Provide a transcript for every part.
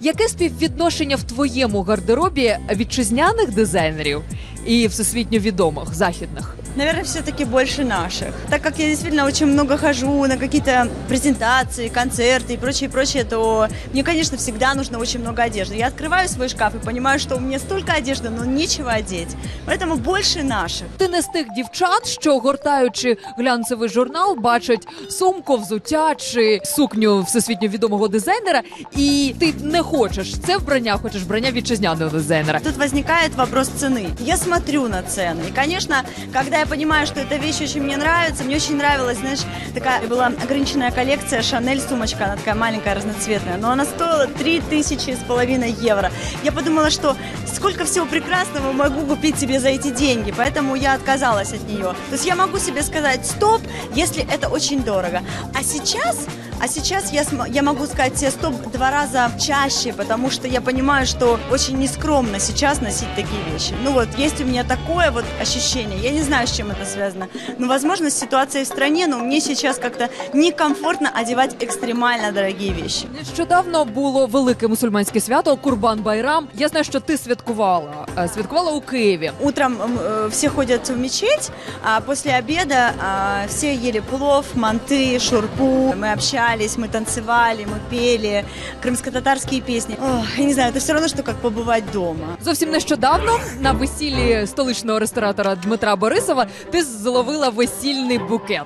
Яке співвідношення в твоєму гардеробі вітчизняних дизайнерів і всесвітньо відомих західних? Наверное, все-таки больше наших. Так как я действительно очень много хожу на какие-то презентации, концерты и прочее, прочее, то мне, конечно, всегда нужно очень много одежды. Я открываю свой шкаф и понимаю, что у меня столько одежды, но нечего одеть. Поэтому больше наших. Ти не з тих дівчат, що гортаючи глянцевий журнал, бачать сумку, взуття чи сукню всесвітньо відомого дизайнера, і ти не хочеш це вбрання, хочеш вбрання вітчизняного дизайнера. Тут возникает вопрос цены. Я смотрю на цены. И, конечно, когда я понимаю, что эта вещь очень мне нравится, мне очень нравилась, знаешь, такая была ограниченная коллекция Шанель сумочка, она такая маленькая, разноцветная, но она стоила 3 тысячи с половиной евро. Я подумала, что сколько всего прекрасного могу купить себе за эти деньги, поэтому я отказалась от нее. То есть я могу себе сказать стоп, если это очень дорого. А сейчас, а сейчас я, я могу сказать себе стоп два раза чаще, потому что я понимаю, что очень нескромно сейчас носить такие вещи. Ну вот, есть у меня такое вот ощущение. Я не знаю, с чем это связано. Но, возможно, с ситуацией в стране, но мне сейчас как-то некомфортно одевать экстремально дорогие вещи. Нещодавно було велике мусульманське свято Курбан Байрам. Я знаю, що ти святкувала. Святкувала у Києві. Утром м, э, все ходят в мечеть, а после обеда а, все ели плов, манты, шурпу. Мы общались, мы танцевали, мы пели крымско-татарские песни. Ох, я не знаю, это все равно, что как побывать дома. Зовсім нещодавно на весіллі столичного ресторатора Дмитра Борисова ти зловила весільний букет.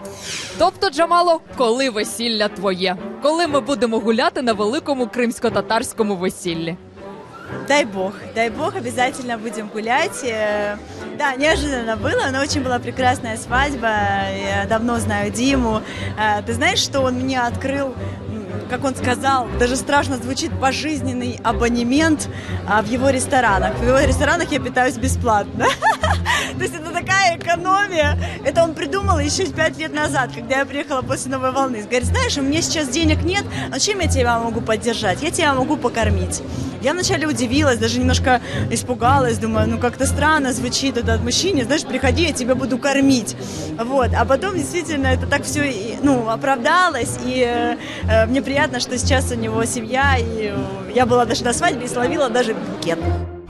Тобто, Джамало, коли весілля твоє? Коли ми будемо гуляти на великому кримсько-татарському весіллі? Дай бог, дай бог, обязательно будем гулять. Э, Да, неожиданно было, но очень была прекрасная свадьба. Я давно знаю Диму. Э, Ты знаешь, что он мне открыл как он сказал, даже страшно звучит пожизненный абонемент а, в его ресторанах. В его ресторанах я питаюсь бесплатно. То есть это такая экономия. Это он придумал еще пять лет назад, когда я приехала после новой волны. Говорит, знаешь, у меня сейчас денег нет, но чем я тебя могу поддержать? Я тебя могу покормить. Я вначале удивилась, даже немножко испугалась, думаю, ну как-то странно звучит это от мужчины, знаешь, приходи, я тебя буду кормить. Вот. А потом действительно это так все, ну, оправдалось, и э, э, мне приятно, что сейчас у него семья, и я была даже на свадьбе и словила даже букет.